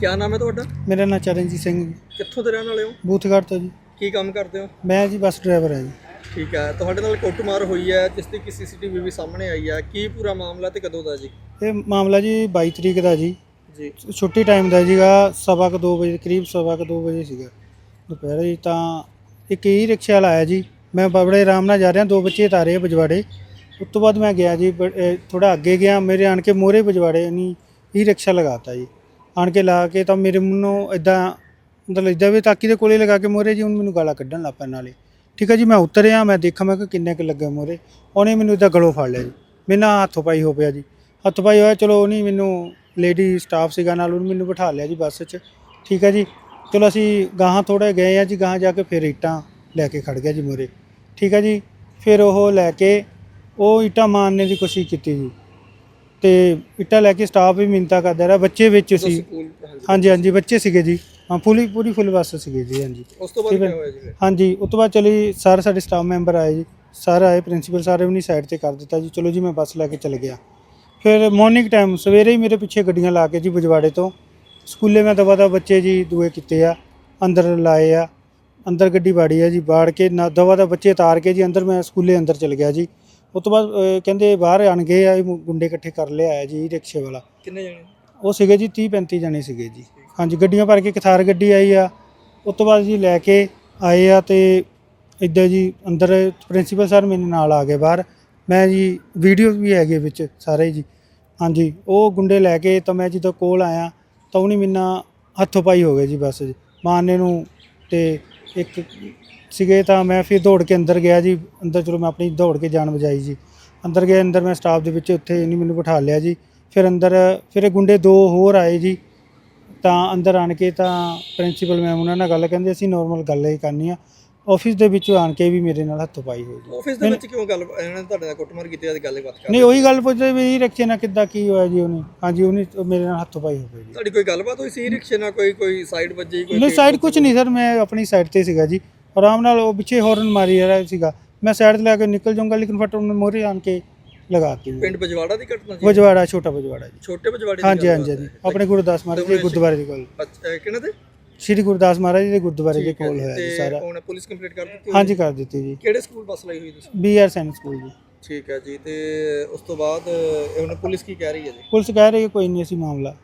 ਕੀ ਨਾਮ ਹੈ ਤੁਹਾਡਾ? ਮੇਰਾ ਨਾਂ ਚਰਨਜੀਤ ਸਿੰਘ ਜੀ। ਕਿੱਥੋਂ ਦੇ ਰਹਿਣ ਵਾਲੇ ਹੋ? ਬੂਥਗੜ੍ਹ ਤੋਂ ਜੀ। ਕੀ ਕੰਮ ਕਰਦੇ ਹੋ? ਮੈਂ ਜੀ ਬੱਸ ਡਰਾਈਵਰ ਹਾਂ ਜੀ। ਠੀਕ ਹੈ। ਤੁਹਾਡੇ ਨਾਲ ਕੁੱਟਮਾਰ ਹੋਈ ਹੈ ਜਿਸ ਦੀ ਕਿ ਸੀਸੀਟੀਵੀ ਵੀ ਸਾਹਮਣੇ ਆਈ ਹੈ। ਕੀ ਪੂਰਾ ਮਾਮਲਾ ਤੇ ਕਦੋਂ ਦਾ ਜੀ? ਇਹ ਮਾਮਲਾ ਜੀ 22 ਤਰੀਕ ਦਾ ਜੀ। ਜੀ। ਛੁੱਟੀ ਟਾਈਮ ਦਾ ਸੀਗਾ ਸਵਾ ਕੁ 2 ਵਜੇ ਕਰੀਬ ਸਵਾ ਕੁ 2 ਵਜੇ ਸੀਗਾ। ਦੁਪਹਿਰ ਜੀ ਤਾਂ ਇੱਕ ਈ ਰਿਕਸ਼ਾ ਵਾਲਾ ਆਇਆ ਜੀ। ਮੈਂ ਬੜੇ ਆਰਾਮ ਨਾਲ ਜਾ ਰਿਹਾ ਦੋ ਬੱਚੇ ਤਾਰੇ ਆ ਬਜਵਾੜੇ। ਉਸ ਤੋਂ ਬਾਅਦ ਮੈਂ ਗਿਆ ਜੀ ਥੋੜਾ ਅੱਗੇ ਗਿਆ ਮੇਰੇ ਆਣ ਕੇ ਮੋਰੇ ਬਜਵਾੜੇ ਨਹੀਂ ਈ ਰਿਕਸ਼ਾ ਲਗਾਤਾ ਜੀ। ਆਣ ਕੇ ਲਾ ਕੇ ਤਾਂ ਮੇਰੇ ਮੂੰਹੋਂ ਇਦਾਂ ਮਤਲਬ ਇਦਾਂ ਵੀ ਤਾਕੀ ਦੇ ਕੋਲੇ ਲਗਾ ਕੇ ਮੋਰੇ ਜੀ, ਹੁਣ ਮੈਨੂੰ ਗਾਲਾਂ ਕੱਢਣ ਲੱਗ ਪੈਣ ਨਾਲੇ। ਠੀਕ ਹੈ ਜੀ, ਮੈਂ ਉਤਰਿਆ, ਮੈਂ ਦੇਖਾਂ ਮੈਂ ਕਿ ਕਿੰਨੇ ਕੁ ਲੱਗੇ ਮੋਰੇ। ਉਹਨੇ ਮੈਨੂੰ ਇਦਾਂ ਗਲੋਂ ਫੜ ਲਿਆ ਜੀ। ਮੇਰੇ ਨਾਲ ਹੱਥੋਂ ਪਾਈ ਹੋ ਪਿਆ ਜੀ। ਹੱਥ ਪਾਈ ਹੋਇਆ, ਚਲੋ ਉਹਨੇ ਮੈਨੂੰ ਲੇਡੀ ਸਟਾਫ ਸੀਗਾ ਨਾਲ, ਉਹਨੇ ਮੈਨੂੰ ਬਿਠਾ ਲਿਆ ਜੀ ਬੱਸ 'ਚ। ਠੀਕ ਹੈ ਜੀ, ਚਲੋ ਅਸੀਂ ਗਾਹਾਂ ਥੋੜਾ ਗਏ ਆ ਜੀ, ਗਾਹਾਂ ਜਾ ਕੇ ਫਿਰ ਇੱਟਾਂ ਲੈ ਕੇ ਖੜ ਗਿਆ ਜੀ ਮੋਰੇ। ਠੀਕ ਹੈ ਜੀ, ਫਿਰ ਉਹ ਲੈ ਕੇ, ਉਹ ਇੱਟਾਂ ਮਾਰਨੇ ਦੀ ਕੋਸ਼ਿਸ਼ ਕੀਤੀ ਜੀ। ਤੇ ਇੱਟਾਂ ਲੈ ਕੇ ਸਟਾਫ ਵੀ ਮਿੰਤਾ ਕਰਦਾ ਰਿਹਾ ਬੱਚੇ ਵਿੱਚ ਸੀ। ਸਕੂਲ ਹਾਂਜੀ ਹਾਂਜੀ। ਬੱਚੇ ਸੀਗੇ ਜੀ। ਹਾਂ ਪੂਰੀ ਪੂਰੀ ਫੁੱਲ ਬੱਸ ਸੀਗੀ ਜੀ ਹਾਂਜੀ। ਉਸ ਤੋਂ ਬਾਅਦ ਠੀਕ ਹੈ। ਕੀ ਹੋਇਆ ਜੀ ਫਿਰ? ਹਾਂਜੀ ਉਸ ਤੋਂ ਬਾਅਦ ਚਲੀ ਸਾਰੇ ਸਾਡੇ ਸਟਾਫ ਮੈਂਬਰ ਆਏ ਜੀ। ਸਾਰੇ ਆਏ ਪ੍ਰਿੰਸੀਪਲ ਸਾਰੇ ਉਹਨੀ ਸਾਈਡ ਤੇ ਕਰ ਦਿੱਤਾ ਜੀ। ਚਲੋ ਜੀ ਮੈਂ ਬੱਸ ਲੈ ਕੇ ਚਲ ਗਿਆ। ਫਿਰ ਮਾਰਨਿੰਗ ਟਾਈਮ ਸਵੇਰੇ ਹੀ ਮੇਰੇ ਪਿੱਛੇ ਗੱਡੀਆਂ ਲਾ ਕੇ ਜੀ ਬਜਵਾੜੇ ਤੋਂ। ਸਕੂਲੇ ਮੈਂ ਦਵਾ ਦਾ ਬੱਚੇ ਜੀ ਦੂਏ ਕੀਤੇ ਆ। ਅੰਦਰ ਲਾਏ ਆ। ਅੰਦਰ ਗੱਡੀ ਬਾੜੀ ਆ ਜੀ ਬਾੜ ਕੇ ਨਾ ਦਵਾ ਦਾ ਬੱਚੇ ਤਾਰ ਕੇ ਜੀ ਅੰਦਰ ਮੈਂ ਸਕੂਲੇ ਅੰਦਰ ਚਲ ਗਿਆ ਜੀ। ਉਸ ਤੋਂ ਬਾਅਦ ਅਹ, ਕਹਿੰਦੇ ਬਾਹਰ ਆਣ ਗਏ ਆ ਇਹ ਮੁ- ਗੁੰਡੇ ਇਕੱਠੇ ਕਰ ਲਿਆ ਜੀ ਰਿਕਸ਼ੇ ਵਾਲਾ। ਕਿੰਨੇ ਜਣੇ? ਉਹ ਸੀਗੇ ਜੀ 30 35 ਜਣੇ ਸੀਗੇ ਜੀ। ਹਾਂਜੀ ਗੱਡੀਆਂ ਭਰ ਕੇ ਕਥਾਰ ਗੱਡੀ ਆਈ ਆ। ਉਸ ਤੋਂ ਬਾਅਦ ਜੀ ਲੈ ਕੇ ਆਏ ਆ ਤੇ ਇੱਦਾਂ ਜੀ ਅੰਦਰ ਪ੍ਰਿੰਸੀਪਲ ਸਰ ਮੇਰੇ ਨਾਲ ਆ ਗਏ ਬਾਹਰ। ਮੈਂ ਜੀ ਵੀਡੀਓ ਵੀ ਹੈਗੇ ਵਿੱਚ ਸਾਰੇ ਜੀ। ਹਾਂਜੀ ਉਹ ਗੁੰਡੇ ਲੈ ਕੇ ਤਾਂ ਮੈਂ ਜਦੋਂ ਕੋਲ ਆਇਆ ਤਾਂ ਉਹਨੇ ਮੈਨਾਂ ਹੱਥੋਂ ਪਾਈ ਹੋ ਗਏ ਜੀ ਬਸ ਜੀ। ਮਾਰਨੇ ਨੂੰ ਤੇ ਇੱਕ ਸੀਗੇ ਤਾਂ ਮੈਂ ਫਿਰ ਦੌੜ ਕੇ ਅੰਦਰ ਗਿਆ ਜੀ। ਅੰਦਰ ਚਲੋ ਮੈਂ ਆਪਣੀ ਦੌੜ ਕੇ ਜਾਨ ਬਚਾਈ ਜੀ। ਅੰਦਰ ਗਏ ਅੰਦਰ ਮੈਂ ਸਟਾਫ ਦੇ ਵਿੱਚ ਉੱਥੇ ਇਹਨੇ ਮੈਨੂੰ ਬਿਠਾ ਲਿਆ ਜੀ। ਫਿਰ ਅੰਦਰ ਫਿਰ ਇਹ ਗੁੰਡੇ ਦੋ ਹੋਰ ਆਏ ਜੀ। ਤਾਂ ਅੰਦਰ ਆਣ ਕੇ ਤਾਂ ਪ੍ਰਿੰਸੀਪਲ ਮੈਮ ਉਹਨਾਂ ਨਾਲ ਗੱਲ ਕਹਿੰਦੇ ਅਸੀਂ ਨਾਰਮਲ ਗੱਲ ਹੀ ਕਰਨੀ ਆ। ਆਫਿਸ ਦੇ ਵਿੱਚ ਆਣ ਕੇ ਵੀ ਮੇਰੇ ਨਾਲ ਹੱਥੋਂ ਪਾਈ ਹੋਈ ਜੀ। ਆਫਿਸ ਦੇ ਵਿੱਚ ਕਿਉਂ ਗੱਲ ਇਹਨਾਂ ਨੇ ਤੁਹਾਡੇ ਨਾਲ ਕੁੱਟਮਾਰ ਕੀਤੀ ਅੱਜ ਗੱਲਬਾਤ ਕਰ ਨਹੀਂ ਉਹੀ ਗੱਲ ਪੁੱਛਦੇ ਵੀ ਇਹ ਰੱਖੇ ਨਾ ਕਿੱਦਾਂ ਕੀ ਹੋਇਆ ਜੀ ਉਹਨੇ? ਹਾਂਜੀ ਉਹਨੇ ਉਹ ਮੇਰੇ ਨਾਲ ਹੱਥੋਂ ਪਾਈ ਹੋ ਗਈ ਜੀ। ਤੁਹਾਡੀ ਕੋਈ ਗੱਲਬਾਤ ਹੋਈ ਸੀ ਰਿਕਸ਼ੇ ਨਾਲ? ਕੋਈ ਕੋਈ ਸਾਈਡ ਵੱਜੀ ਕੋਈ ਨਹੀਂ ਸਾਈਡ ਕੁਝ ਨਹੀਂ ਸਰ ਮੈਂ ਆਪਣੀ ਸਾਈਡ ਤੇ ਸੀਗਾ ਜੀ। ਆਰਾਮ ਨਾਲ ਉਹ ਪਿੱਛੇ ਹੌਰਨ ਮਾਰੀ ਰਿਹਾ ਸੀਗਾ। ਮੈਂ ਸਾਈਡ ਤੇ ਲੈ ਕੇ ਨਿਕਲ ਜਾਊਂਗਾ ਲੇਕਿਨ ਫਟ ਉਹਨੇ ਮੋਰੇ ਆਣ ਕੇ ਲਗਾਤੀ ਪਿੰਡ ਬਜਵਾੜਾ ਦੀ ਘਟਨਾ ਜੀ? ਬਜਵਾੜਾ ਛੋਟਾ ਬਜਵਾੜਾ ਜੀ। ਛੋਟੇ ਬਜਵਾੜੇ ਦੀ ਹਾਂਜੀ ਹਾਂਜੀ ਹੈ। ਆਪਣੇ ਗੁਰਦਾਸ ਮਹਾਰਾਜ ਦੇ ਗੁਰਦੁਆਰੇ ਦੇ ਕੋਲ। ਅੱਛਾ ਇਹ ਕਿਹਨਾਂ ਦੇ? ਸ਼੍ਰੀ ਗੁਰਦਾਸ ਮਹਾਰਾਜ ਜੀ ਦੇ ਗੁਰਦੁਆਰੇ ਦੇ ਕੋਲ ਜੀ, ਹੋਇਆ ਜੀ ਸਾਰਾ। ਉਹਨੇ ਪੁਲਿਸ ਕੰਪਲੀਟ ਕਰ ਦਿੱਤੀ ਹੋਈ? ਹਾਂਜੀ ਕਰ ਦਿੱਤੀ ਜੀ। ਕਿਹੜੇ ਸਕੂਲ ਬੱਸ ਲਈ ਹੋਈ ਤੁਸੀਂ? ਬੀਆਰ ਸੈਨ ਸਕੂਲ ਜੀ। ਠੀਕ ਹੈ ਜੀ ਤੇ ਉਸ ਤੋਂ ਬਾਅਦ ਇਹ ਹੁਣ ਪੁਲਿਸ ਕੀ ਕਹਿ ਰਹੀ ਹੈ ਜੀ? ਪੁਲਿਸ ਕਹਿ ਰਹੀ ਹੈ ਕੋਈ ਨਹੀਂ ਅਸੀਂ ਮਾਮਲਾ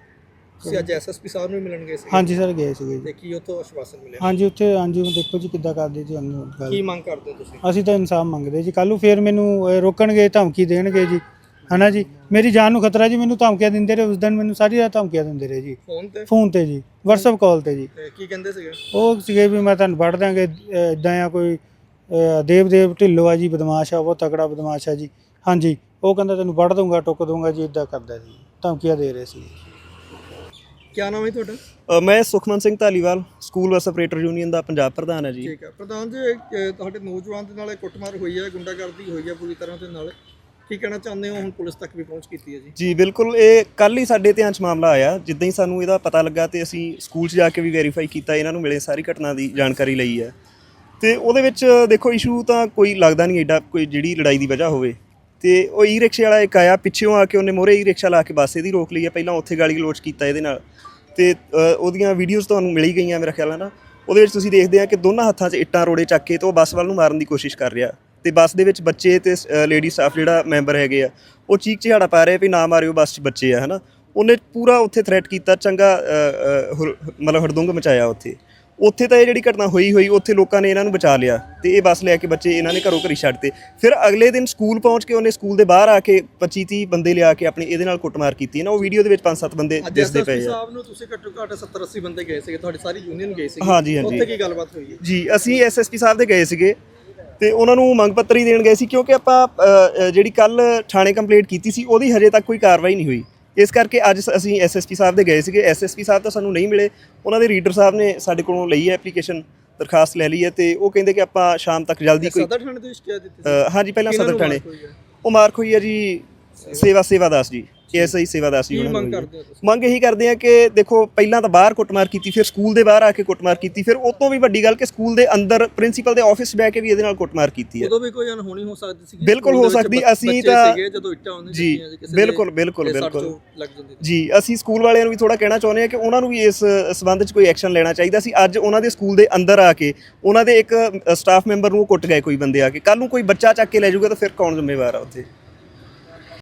ਤੁਸੀਂ ਅੱਜ ਐਸਐਸਪੀ ਸਾਹਿਬ ਨੂੰ ਵੀ ਮਿਲਣ ਗਏ ਸੀ ਹਾਂਜੀ ਸਰ ਗਏ ਸੀਗੇ ਜੀ। ਤੇ ਕੀ ਉਤੋਂ ਆਸ਼ਵਾਸਨ ਮਿਲਿਆ? ਹਾਂਜੀ ਉੱਥੇ ਹਾਂਜੀ ਹੁਣ ਦੇਖੋ ਜੀ ਕਿੱਦਾਂ ਕਰਦੇ ਜੀ ਉਹਨੂੰ ਗੱਲ। ਕੀ ਮੰਗ ਕਰਦੇ ਹੋ ਤੁਸੀਂ? ਅਸੀਂ ਤਾਂ ਇਨਸਾਫ ਮੰਗਦੇ ਜੀ। ਕੱਲ੍ਹ ਨੂੰ ਫੇਰ ਮੈਨੂੰ ਰੋਕਣਗੇ ਧਮਕੀ ਦੇਣਗੇ ਜੀ। ਹਨਾ ਜੀ? ਮੇਰੀ ਜਾਨ ਨੂੰ ਖਤਰਾ ਜੀ ਮੈਨੂੰ ਧਮਕੀਆਂ ਦਿੰਦੇ ਰਹੇ। ਉਸ ਦਿਨ ਮੈਨੂੰ ਸਾਰੀ ਰਾਤ ਧਮਕੀਆਂ ਦਿੰਦੇ ਰਹੇ ਜੀ। ਫੋਨ ਤੇ? ਫੋਨ ਤੇ ਜੀ। WhatsApp ਕਾਲ ਤੇ ਜੀ। ਤੇ ਕੀ ਕਹਿੰਦੇ ਸੀਗੇ? ਉਹ ਸੀਗੇ ਵੀ ਮੈਂ ਤੁਹਾਨੂੰ ਵੜ ਦਾਂਗੇ ਇਦਾਂ ਆ ਕੋਈ ਅਹ, ਦੇਵ ਦੇਵ ਢਿੱਲੋ ਆ ਜੀ ਬਦਮਾਸ਼ ਆ ਬਹੁਤ ਤਕੜਾ ਬਦਮਾਸ਼ ਆ ਜੀ। ਹਾਂਜੀ ਉਹ ਕਹਿੰਦਾ ਤੈਨੂੰ ਵੜ ਦੂੰਗਾ ਟੁੱਕ ਦੂੰਗਾ ਜੀ ਇਦਾਂ ਕਰਦਾ ਜੀ। ਧਮਕੀਆਂ ਦੇ ਰਹੇ ਸੀ ਕੀ ਨਾਮ ਹੈ ਤੁਹਾਡਾ? ਅ, ਮੈਂ Sukhman Singh Dhaliwal school bus operator union ਦਾ ਪੰਜਾਬ ਪ੍ਰਧਾਨ ਹੈ ਜੀ। ਠੀਕ ਹੈ ਪ੍ਰਧਾਨ ਜੀ ਇਹ, ਤੁਹਾਡੇ ਨੌਜਵਾਨ ਦੇ ਨਾਲ ਇਹ ਕੁੱਟਮਾਰ ਹੋਈ ਹੈ ਗੁੰਡਾਗਰਦੀ ਹੋਈ ਹੈ ਪੂਰੀ ਤਰ੍ਹਾਂ ਦੇ ਨਾਲ। ਕੀ ਕਹਿਣਾ ਚਾਹੁੰਦੇ ਹੋ? ਹੁਣ ਪੁਲਿਸ ਤੱਕ ਵੀ ਪਹੁੰਚ ਕੀਤੀ ਹੈ ਜੀ। ਜੀ ਬਿਲਕੁਲ। ਇਹ ਕੱਲ ਹੀ ਸਾਡੇ ਧਿਆਨ 'ਚ ਮਾਮਲਾ ਆਇਆ। ਜਿੱਦਾਂ ਹੀ ਸਾਨੂੰ ਇਹਦਾ ਪਤਾ ਲੱਗਾ ਤੇ ਅਸੀਂ ਸਕੂਲ 'ਚ ਜਾ ਕੇ ਵੀ ਵੈਰੀਫਾਈ ਕੀਤਾ ਇਹਨਾਂ ਨੂੰ ਮਿਲੇ ਸਾਰੀ ਘਟਨਾ ਦੀ ਜਾਣਕਾਰੀ ਲਈ ਹੈ। ਤੇ ਉਹਦੇ ਵਿੱਚ ਦੇਖੋ ਇਸ਼ੂ ਤਾਂ ਕੋਈ ਲੱਗਦਾ ਨਹੀਂ ਐਡਾ ਕੋਈ ਜਿਹੜੀ ਲੜਾਈ ਦੀ ਵਜ੍ਹਾ ਹੋਵੇ। ਤੇ ਉਹ ਈ ਰਿਕਸ਼ੇ ਵਾਲਾ ਇੱਕ ਆਇਆ ਪਿੱਛੇੋਂ ਆ ਕੇ ਉਹਨੇ ਮੋਰੇ ਈ ਰਿਕਸ਼ਾ ਲਾ ਕੇ ਬੱਸ ਇਹਦੀ ਰੋਕ ਲਈ ਆ ਪਹਿਲਾਂ ਉੱਥੇ ਗਾਲੀ ਗਲੋਚ ਕੀਤਾ ਇਹਦੇ ਨਾਲ। ਤੇ ਉਹਦੀਆਂ ਵੀਡੀਓਜ਼ ਤੁਹਾਨੂੰ ਮਿਲੀ ਗਈਆਂ ਮੇਰੇ ਖਿਆਲ ਨਾਲ ਨਾ। ਉਹਦੇ ਵਿੱਚ ਤੁਸੀਂ ਦੇਖਦੇ ਆ ਕਿ ਦੋਨਾਂ ਹੱਥਾਂ 'ਚ ਇੱਟਾਂ ਰੋੜੇ ਚੱਕ ਕੇ ਤੇ ਉਹ ਬੱਸ ਵੱਲ ਨੂੰ ਮਾਰਨ ਦੀ ਕੋਸ਼ਿਸ਼ ਕਰ ਰਿਹਾ। ਤੇ ਬੱਸ ਦੇ ਵਿੱਚ ਬੱਚੇ ਤੇ ਲੇਡੀ ਸਟਾਫ ਜਿਹੜਾ ਮੈਂਬਰ ਹੈਗੇ ਆ ਉਹ ਚੀਕ ਚਿਹਾੜਾ ਪਾ ਰਹੇ ਵੀ ਨਾ ਮਾਰਿਓ ਬੱਸ 'ਚ ਬੱਚੇ ਆ ਹਨਾ। ਉਹਨੇ ਪੂਰਾ ਉੱਥੇ ਥ੍ਰੈਟ ਕੀਤਾ ਚੰਗਾ ਅ, ਮਤਲਬ ਹੜਦੁੰਗ ਮਚਾਇਆ ਉੱਥੇ। ਉੱਥੇ ਤਾਂ ਇਹ ਜਿਹੜੀ ਘਟਨਾ ਹੋਈ ਹੋਈ ਉੱਥੇ ਲੋਕਾਂ ਨੇ ਇਹਨਾਂ ਨੂੰ ਬਚਾ ਲਿਆ ਤੇ ਇਹ ਬੱਸ ਲੈ ਕੇ ਬੱਚੇ ਇਹਨਾਂ ਨੇ ਘਰੋਂ ਘਰੀ ਛੱਡਤੇ। ਫਿਰ ਅਗਲੇ ਦਿਨ ਸਕੂਲ ਪਹੁੰਚ ਕੇ ਉਹਨੇ ਸਕੂਲ ਦੇ ਬਾਹਰ ਆ ਕੇ 25 30 ਬੰਦੇ ਲਿਆ ਕੇ ਆਪਣੀ ਇਹਦੇ ਨਾਲ ਕੁੱਟਮਾਰ ਕੀਤੀ। ਨਾ ਉਹ ਵੀਡੀਓ ਦੇ ਵਿੱਚ 5-7 ਬੰਦੇ ਦਿਸਦੇ ਪਏ ਆ। ਸਾਹਿਬ ਨੂੰ ਤੁਸੀਂ ਘੱਟੋ ਘੱਟ 70 80 ਬੰਦੇ ਗਏ ਸੀਗੇ ਤੁਹਾਡੀ ਸਾਰੀ ਯੂਨੀਅਨ ਗਈ ਸੀ ਹਾਂਜੀ, ਹਾਂਜੀ। ਉੱਥੇ ਕੀ ਗੱਲਬਾਤ ਹੋਈ ਹੈ? ਜੀ ਅਸੀਂ ਐਸਐਸਪੀ ਸਾਹਿਬ ਦੇ ਗਏ ਸੀਗੇ ਤੇ ਉਹਨਾਂ ਨੂੰ ਮੰਗ ਪੱਤਰ ਹੀ ਦੇਣ ਗਏ ਸੀ ਕਿਉਂਕਿ ਆਪਾਂ ਅ, ਅ, ਜਿਹੜੀ ਕੱਲ ਥਾਣੇ ਕੰਪਲੇਂਟ ਕੀਤੀ ਸੀ ਉਹਦੀ ਹਜੇ ਤੱਕ ਕੋਈ ਕਾਰਵਾਈ ਨਹੀਂ ਹੋਈ। ਇਸ ਕਰਕੇ ਅੱਜ ਅਸੀਂ ਐਸਐਸਪੀ ਸਾਹਿਬ ਦੇ ਗਏ ਸੀਗੇ। ਐਸਐਸਪੀ ਸਾਹਿਬ ਤਾਂ ਸਾਨੂੰ ਨਹੀਂ ਮਿਲੇ। ਉਹਨਾਂ ਦੇ ਰੀਡਰ ਸਾਹਿਬ ਨੇ ਸਾਡੇ ਕੋਲੋਂ ਲਈ ਹੈ ਐਪਲੀਕੇਸ਼ਨ ਦਰਖਾਸਤ ਲੈ ਲਈ ਹੈ ਤੇ ਉਹ ਕਹਿੰਦੇ ਕਿ ਆਪਾਂ ਸ਼ਾਮ ਤੱਕ ਜਲਦੀ ਕੋਈ ਸਦਰ ਥਾਣੇ ਤੋਂ ਸ਼ਿਕਾਇਤ ਦਿੱਤੀ ਸੀ? ਅ, ਹਾਂਜੀ ਪਹਿਲਾਂ ਸਦਰ ਥਾਣੇ? ਉਹ ਮਾਰਕ ਹੋਈ ਹੈ ਜੀ ਸੇਵਾ ਸੇਵਾ ਦਾਸ ਜੀ। ਏਐਸਆਈ ਸੇਵਾਦਾਰ ਸੀ ਕੀ ਉਹਨਾਂ ਮੰਗ ਨੂੰ ਕਰਦੇ ਹੋ ਤੁਸੀਂ? ਮੰਗ ਇਹੀ ਕਰਦੇ ਆ ਕਿ ਦੇਖੋ ਪਹਿਲਾਂ ਤਾਂ ਬਾਹਰ ਕੁੱਟਮਾਰ ਕੀਤੀ ਫਿਰ ਸਕੂਲ ਦੇ ਬਾਹਰ ਆ ਕੇ ਕੁੱਟਮਾਰ ਕੀਤੀ ਫਿਰ ਤੋਂ ਵੀ ਵੱਡੀ ਗੱਲ ਕਿ ਸਕੂਲ ਦੇ ਅੰਦਰ ਪ੍ਰਿੰਸੀਪਲ ਦੇ ਆਫਿਸ ਬਹਿ ਕੇ ਵੀ ਇਹਦੇ ਨਾਲ ਕੁੱਟਮਾਰ ਕੀਤੀ ਹੈ। ਉਦੋਂ ਵੀ ਕੋਈ ਅਨਹੋਣੀ ਹੋ ਸਕਦੀ ਸੀ ਬਿਲਕੁਲ ਹੋ ਸਕਦੀ, ਅਸੀਂ ਤਾਂ- ਸੀਗੇ ਜਦੋਂ ਇੱਟਾਂ ਉਹਨੇ ਜੀ, ਦੇ ਬਿਲਕੁਲ, ਬਿਲਕੁਲ, ਬਿਲਕੁਲ। ਜੀ ਅਸੀਂ ਸਕੂਲ ਵਾਲਿਆਂ ਨੂੰ ਵੀ ਥੋੜਾ ਕਹਿਣਾ ਚਾਹੁੰਦੇ ਆ ਕਿ ਉਹਨਾਂ ਨੂੰ ਵੀ ਇਸ ਸਬੰਧ 'ਚ ਕੋਈ ਐਕਸ਼ਨ ਲੈਣਾ ਚਾਹੀਦਾ ਸੀ। ਅੱਜ ਉਹਨਾਂ ਦੇ ਸਕੂਲ ਦੇ ਅੰਦਰ ਆ ਕੇ ਉਹਨਾਂ ਦੇ ਇੱਕ ਸਟਾਫ ਮੈਂਬਰ ਨੂੰ ਕੁੱਟ ਗਏ ਕੋਈ ਬੰਦੇ ਆ ਕੇ। ਕੱਲ ਨੂੰ ਕੋਈ ਬੱਚਾ ਚੱਕ ਕੇ ਲੈ ਜਾਊਗਾ ਤਾਂ ਫਿਰ ਕੌਣ ਜ਼ਿੰਮੇਵਾਰ ਆ ਉੱਥੇ?